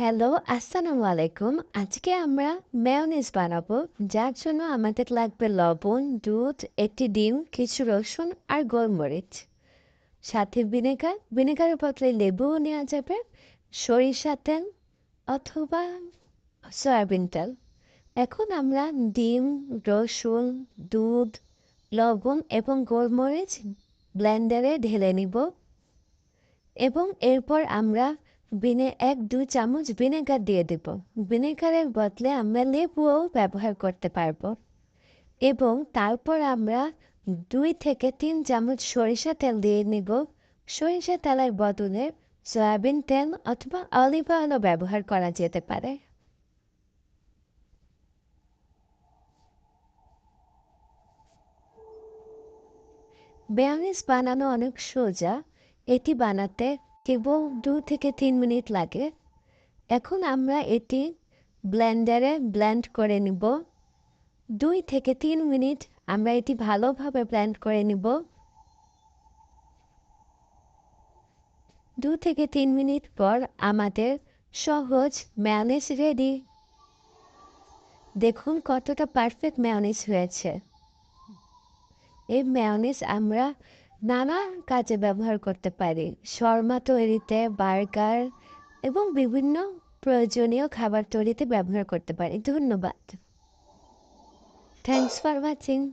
Hello, আসসালামু আলাইকুম। আজকে আমরা মেয়োনিজ বানাবো। যার জন্য আমাদের লাগবে লবণ, দুধ, একটি ডিম, কিছু রসুন আর গোলমরিচ। সাথে ভিনেগার, ভিনেগারের বদলে লেবুও নেওয়া যাবে, সরিষা তেল অথবা সয়াবিন তেল। এখন আমরা ডিম, রসুন, দুধ, লবণ এবং গোলমরিচ ব্লেন্ডারে ঢেলে নিব এবং এরপর আমরা বিনে এক দুই চামচ ভিনেগার দিয়ে দেব। ভিনেগারের বদলে আমরা লেবুও ব্যবহার করতে পারব। এবং তারপর আমরা দুই থেকে তিন চামচ সরিষা তেল দিয়ে নিব। সরিষা তেলের বদলে সয়াবিন তেল অথবা অলিভ অয়েলও ব্যবহার করা যেতে পারে। বেয়ানিস বানানো অনেক সোজা। এটি বানাতে কেবল দু থেকে তিন মিনিট লাগে। এখন আমরা এটি ব্লেন্ডারে ব্লেন্ড করে নিব। দুই থেকে তিন মিনিট আমরা এটি ভালোভাবে ব্লেন্ড করে নিব। দু থেকে তিন মিনিট পর আমাদের সহজ ম্যানেজ রেডি দেখুন কতটা পারফেক্ট ম্যানেজ হয়েছে। এই ম্যানেজ আমরা নানা কাজে ব্যবহার করতে পারি। শর্মা তৈরিতে, বার্গার এবং বিভিন্ন প্রয়োজনীয় খাবার তৈরিতে ব্যবহার করতে পারি। ধন্যবাদ। Thanks for watching